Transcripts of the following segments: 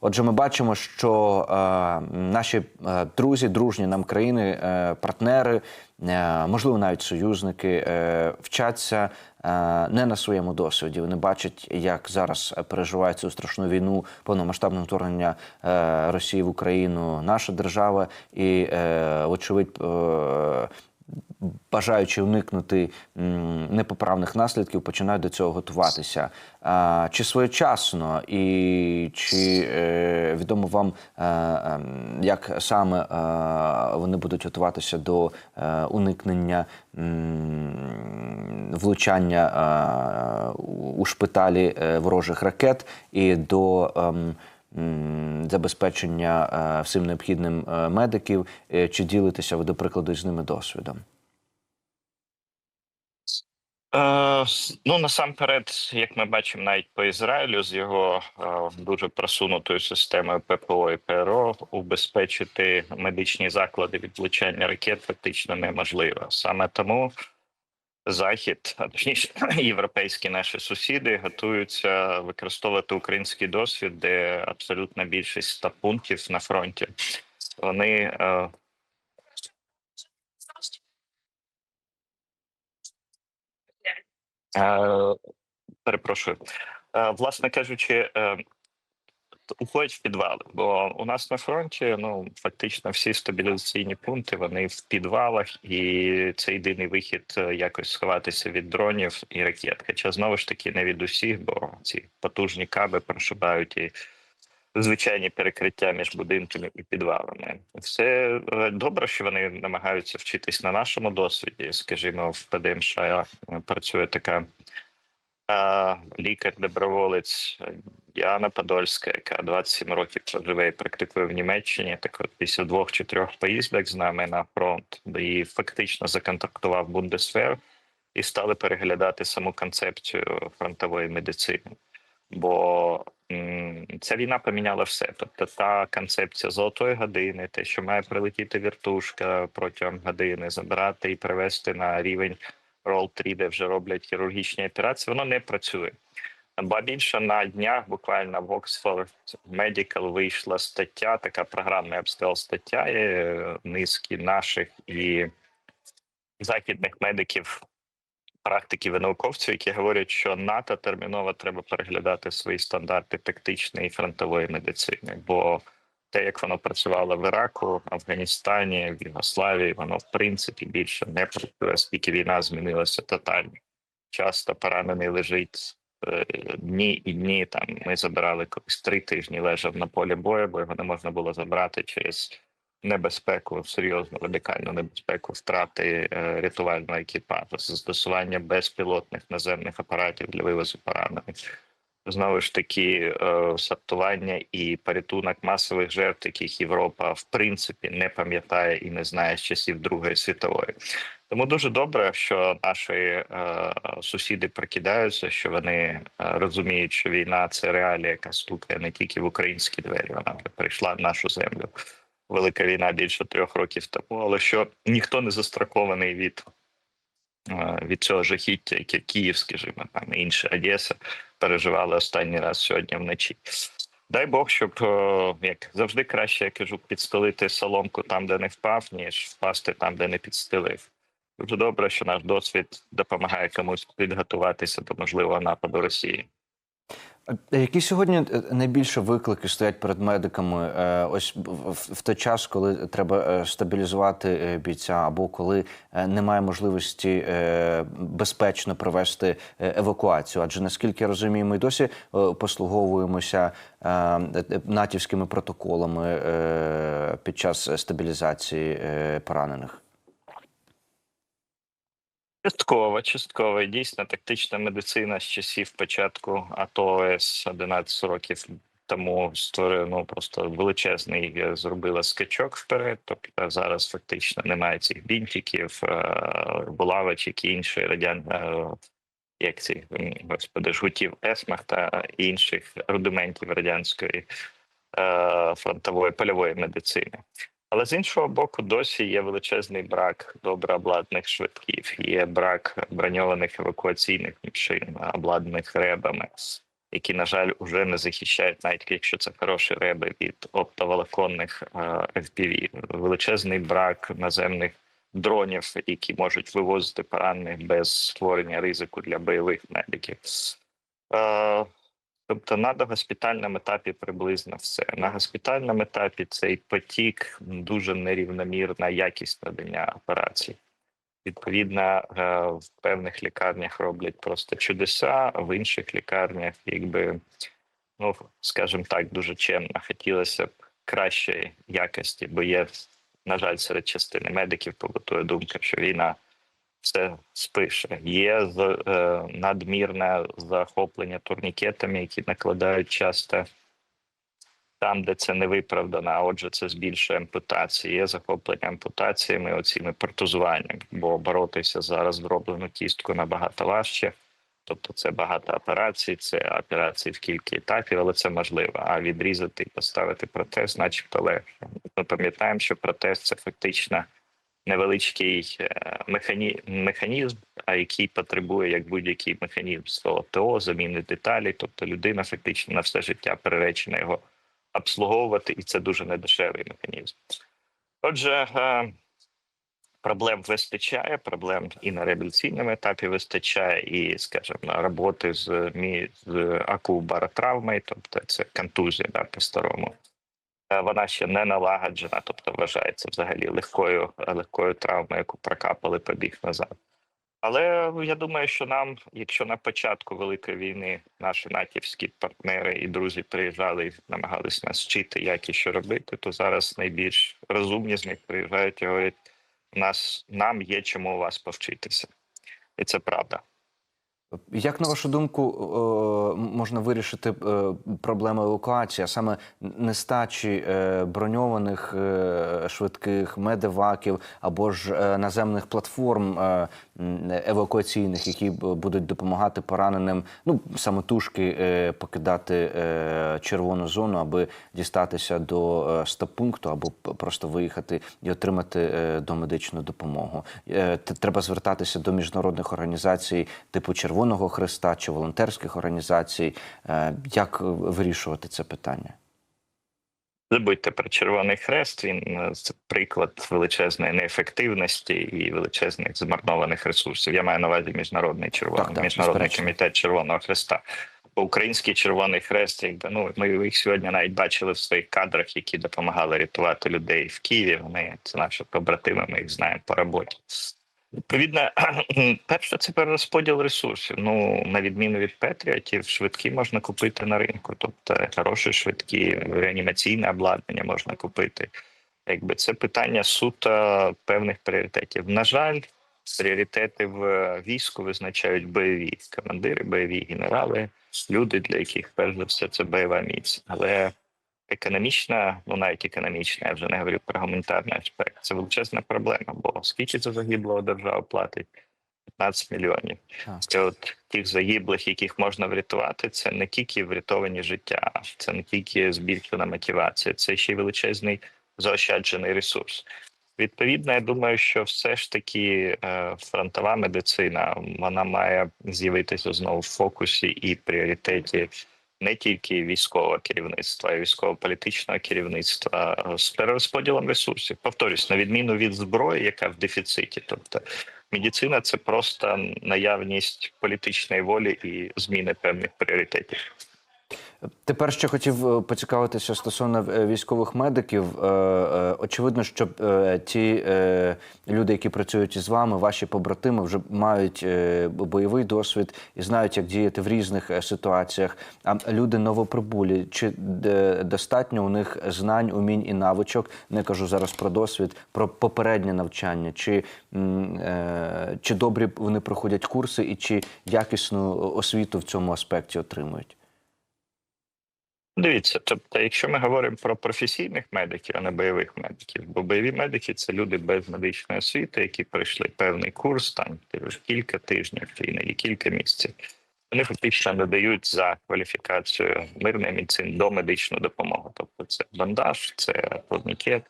Отже, ми бачимо, що е, наші е, друзі, дружні нам країни, е, партнери, е, можливо, навіть союзники, е, вчаться е, не на своєму досвіді. Вони бачать, як зараз переживає цю страшну війну, повномасштабне вторгнення е, Росії в Україну, наша держава, і, е, вочевидь, е, бажаючи уникнути непоправних наслідків, починають до цього готуватися. Чи своєчасно і чи е, відомо вам, е, е, як саме е, вони будуть готуватися до уникнення влучання у- шпиталі ворожих ракет і до ем, забезпечення всім необхідним медиків, чи ділитеся ви, до прикладу, з ними досвідом? Е, ну насамперед, як ми бачимо, навіть по Ізраїлю з його е, дуже просунутою системою ППО і ПРО убезпечити медичні заклади від влучання ракет фактично неможливо. Саме тому захід, а точніше європейські наші сусіди, готуються використовувати український досвід, де абсолютна більшість ста пунктів на фронті. Вони е, Перепрошую. Е, Власне кажучи, е, уходять в підвали, бо у нас на фронті ну фактично всі стабілізаційні пункти вони в підвалах, і це єдиний вихід е, якось сховатися від дронів і ракет. Хоча знову ж таки не від усіх, бо ці потужні каби прошибають і звичайні перекриття між будинками і підвалами. Це е, добре, що вони намагаються вчитись на нашому досвіді. Скажімо, в ПДМШ працює така е, лікар-доброволець е, Діана Подольська, яка 27 років проживе і практикує в Німеччині. Так от після двох чи трьох поїздок з нами на фронт, де її фактично законтрактував Бундесвер, і стали переглядати саму концепцію фронтової медицини. Бо ця війна поміняла все. Тобто та концепція золотої години, те, що має прилетіти віртушка протягом години, забрати і привести на рівень Roll 3, де вже роблять хірургічні операції, воно не працює. Ба більше на днях буквально в Oxford Medical вийшла стаття, така програмна я б сказав, стаття е, низки наших і західних медиків, практиків і науковців, які говорять, що НАТО терміново треба переглядати свої стандарти тактичної і фронтової медицини, бо те, як воно працювало в Іраку, Афганістані, в Югославії, воно в принципі більше не працює, оскільки війна змінилася тотально. Часто поранений лежить е, дні і дні. Там ми забирали колись три тижні, лежав на полі бою, бо його не можна було забрати через небезпеку, серйозну радикальну небезпеку втрати е, рятувального екіпажу, застосування безпілотних наземних апаратів для вивозу поранених. Знову ж таки, е, сортування і порятунок масових жертв, яких Європа в принципі не пам'ятає і не знає з часів Другої світової. Тому дуже добре, що наші е, сусіди прикидаються, що вони е, розуміють, що війна це реалія, яка стукає не тільки в українські двері, вона прийшла в нашу землю. Велика війна більше трьох років тому, але що ніхто не застрахований від, е, від цього жахіття, яке Київ, скажімо, там інше Одеса переживали останній раз сьогодні вночі. Дай Бог, щоб е, як завжди краще я кажу, підстелити соломку там, де не впав, ніж впасти там, де не підстелив. Дуже добре, що наш досвід допомагає комусь підготуватися до можливого нападу Росії. Які сьогодні е, найбільше виклики стоять перед медиками? е, Ось в- той час, коли треба е, стабілізувати бійця, або коли немає можливості безпечно провести евакуацію? Адже наскільки розумію, ми досі послуговуємося натівськими протоколами під час стабілізації поранених. Частково, частково. І Дійсно, тактична медицина з часів початку АТО ОС 11 років тому створила ну, просто величезний е, зробила скачок вперед. Тобто зараз фактично немає цих бінтиків, е, булавочок і іншої радян. е, Як ці господи, жгутів есмах та інших рудиментів радянської фронтової польової медицини. Але з іншого боку, досі є величезний брак добре обладнаних швидків, є брак броньованих евакуаційних машин, обладнаних ребами. які, на жаль, вже не захищають, навіть якщо це хороші реби від оптоволоконних е, FPV. Величезний брак наземних дронів, які можуть вивозити поранених без створення ризику для бойових медиків. Тобто на догоспітальному етапі приблизно все. На госпітальному етапі цей потік дуже нерівномірна якість надання операцій. Відповідно, е, в певних лікарнях роблять просто чудеса, в інших лікарнях, якби, ну скажімо так, дуже чемно. Хотілося б кращої якості, бо є, на жаль, серед частини медиків побутує думка, що війна все спише. Є з- е, надмірне захоплення турнікетами, які накладають часто там, де це не виправдано, а отже, це збільшує ампутації. Є захоплення ампутаціями, оціми протезуванням, бо боротися за роздроблену кістку набагато важче. Тобто це багато операцій, це операції в кілька етапів, але це можливо. А відрізати і поставити протез, начебто легше. Ми пам'ятаємо, що протез це фактично невеличкий е, механі... механізм, а який потребує як будь-який механізм свого ТО, заміни деталей. Тобто людина фактично на все життя приречена його обслуговувати, і це дуже недешевий механізм. Отже, е, проблем вистачає, проблем і на реабілітаційному етапі вистачає, і, скажімо, роботи з, з акубаротравмою, тобто це контузія да, по-старому. Е, Вона ще не налагоджена, тобто вважається взагалі легкою, легкою травмою, яку прокапали побіг назад. Але я думаю, що нам, якщо на початку великої війни наші натівські партнери і друзі приїжджали і намагались нас вчити, як і що робити, то зараз найбільш розумні з них приїжджають і говорять: нас нам є чому у вас повчитися, і це правда. Як на вашу думку, е, можна вирішити е, проблему евакуації, а саме нестачі е, броньованих швидких медеваків або ж наземних платформ евакуаційних, які будуть допомагати пораненим, ну самотужки е, покидати е, червону зону, аби дістатися до е, стаб-пункту, або просто виїхати і отримати домедичну допомогу. Треба звертатися до міжнародних організацій, типу Червоного Христа чи волонтерських організацій. Як вирішувати це питання? Забудьте про Червоний Хрест. Він це приклад величезної неефективності і величезних змарнованих ресурсів. Я маю на увазі міжнародний червоний Так, так, міжнародний безперечно. комітет Червоного Хреста. Бо Український Червоний Хрест, якби ну ми їх сьогодні навіть бачили в своїх кадрах, які допомагали рятувати людей в Києві. Вони це наші побратими. Ми їх знаємо по роботі. Відповідно, перше це перерозподіл ресурсів. Ну на відміну від Петріотів, швидкі можна купити на ринку. Тобто хороші швидкі реанімаційне обладнання можна купити. Якби це питання суто певних пріоритетів. На жаль, пріоритети в війську визначають бойові командири, бойові генерали, люди, для яких перш за все це бойова міць. Але економічна, ну навіть економічна, я вже не говорю про гуманітарний аспект. Це величезна проблема. Бо скільки за загиблого держава платить? 15 мільйонів. Це от тих загиблих, яких можна врятувати, це не тільки врятовані життя, це не тільки збільшена мотивація, це ще й величезний заощаджений ресурс. Відповідно, я думаю, що все ж таки е, фронтова медицина вона має з'явитися знову в фокусі і пріоритеті не тільки військового керівництва, а військово-політичного керівництва з перерозподілом ресурсів. Повторюсь, на відміну від зброї, яка в дефіциті, тобто медицина це просто наявність політичної волі і зміни певних пріоритетів. Тепер ще хотів е, поцікавитися стосовно е, військових медиків. Е, Очевидно, що ті люди, які працюють із вами, ваші побратими, вже мають бойовий досвід і знають, як діяти в різних ситуаціях. А люди новоприбулі, чи достатньо у них знань, умінь і навичок? Не кажу зараз про досвід, про попереднє навчання, чи, чи добрі вони проходять курси, і чи якісну освіту в цьому аспекті отримують? Дивіться, тобто, якщо ми говоримо про професійних медиків, а не бойових медиків, бо бойові медики це люди без медичної освіти, які пройшли певний курс, там кілька тижнів чи іноді кілька місяців. Вони фактично надають за кваліфікацію мирної медицини до медичну допомогу. Тобто це бандаж, це турнікет,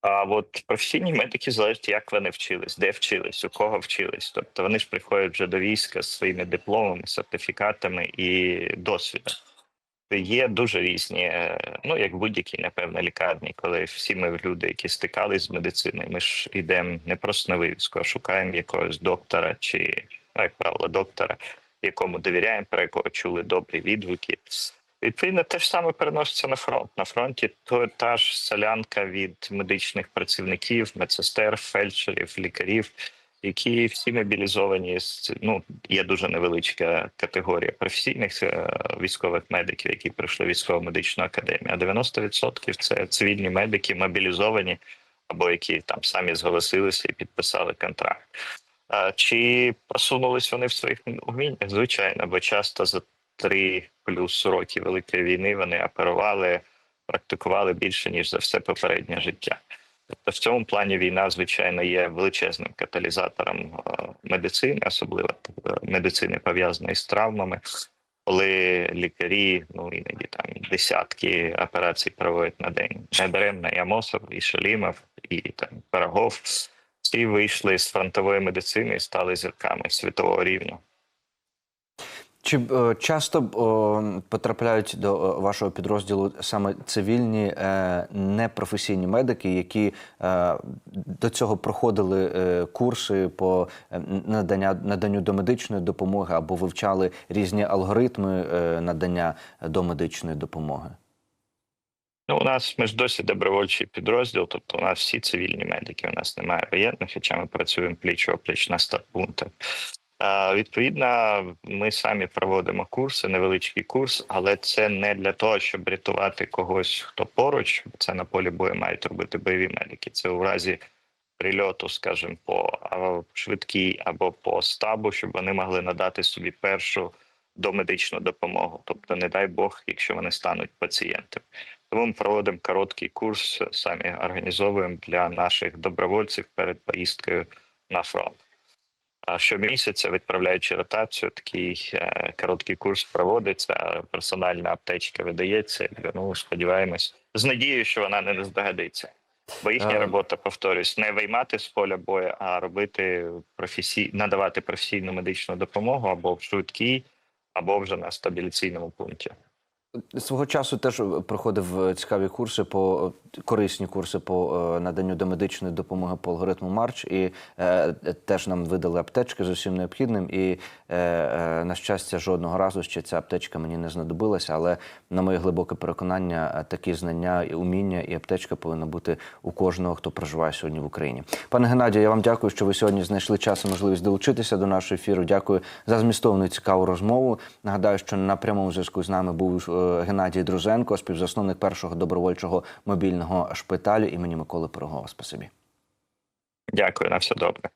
А от професійні медики залежить, як вони вчились, де вчились, у кого вчились. Тобто вони ж приходять вже до війська з своїми дипломами, сертифікатами і досвідом. Є дуже різні, е, ну як будь-якій, напевно, лікарні, коли всі ми люди, які стикались з медициною, ми ж йдемо не просто на вивізку, а шукаємо якогось доктора чи, ну, як правило, доктора, якому довіряємо, про якого чули добрі відгуки. Відповідно, те ж саме переноситься на фронт. На фронті то та ж солянка від медичних працівників, медсестер, фельдшерів, лікарів, які всі мобілізовані з ну є дуже невеличка категорія професійних е, військових медиків, які пройшли військово медичну академію. А 90% – це цивільні медики, мобілізовані або які там самі зголосилися і підписали контракт. Чи просунулись вони в своїх уміннях? Звичайно, бо часто за три плюс роки великої війни вони оперували, практикували більше ніж за все попереднє життя. Тобто, в цьому плані війна, звичайно, є величезним каталізатором е, медицини, особливо е, медицини пов'язаної з травмами, коли лікарі ну іноді там десятки операцій проводять на день. Недаремно і Амосов, і Шалімов, і там Пирогов. Всі вийшли з фронтової медицини і стали зірками світового рівня. Чи е, часто е, потрапляють до е, вашого підрозділу саме цивільні е, непрофесійні медики, які е, до цього проходили е, курси по е, надання наданню домедичної допомоги або вивчали різні алгоритми е, надання домедичної допомоги? Ну, у нас ми ж досі добровольчий підрозділ, тобто у нас всі цивільні медики. У нас немає воєнних, хоча ми працюємо пліч опліч на стаб-пунктах. Відповідно, ми самі проводимо курси, невеличкий курс, але це не для того, щоб рятувати когось, хто поруч. Це на полі бою мають робити бойові медики. Це у разі прильоту, скажімо, по швидкій або по стабу, щоб вони могли надати собі першу домедичну допомогу. Тобто, не дай Бог, якщо вони стануть пацієнтами. Тому ми проводимо короткий курс, самі організовуємо для наших добровольців перед поїздкою на фронт. А щомісяця, відправляючи ротацію, такий е, короткий курс проводиться, персональна аптечка видається. Ну, сподіваємось, з надією, що вона не здогадиться. Бо їхня Е. робота, повторюсь, не виймати з поля бою, а робити професій... надавати професійну медичну допомогу або в швидкій, або вже на стабіляційному пункті. Свого часу теж проходив е, цікаві курси по корисні курси по наданню наданню домедичної допомоги по алгоритму Марч, і е, теж нам видали аптечки з усім необхідним. І е, е, на щастя, жодного разу ще ця аптечка мені не знадобилася. Але на моє глибоке переконання, е, такі знання і уміння, і аптечка повинна бути у кожного, хто проживає сьогодні в Україні. Пане Геннадію, я вам дякую, що ви сьогодні знайшли час і можливість долучитися до нашого ефіру. Дякую за змістовну і цікаву розмову. Нагадаю, що на прямому зв'язку з нами був е, Геннадій Друзенко, співзасновник першого добровольчого мобільного шпиталю імені Миколи Пирогова. Спасибі. Дякую на все добре.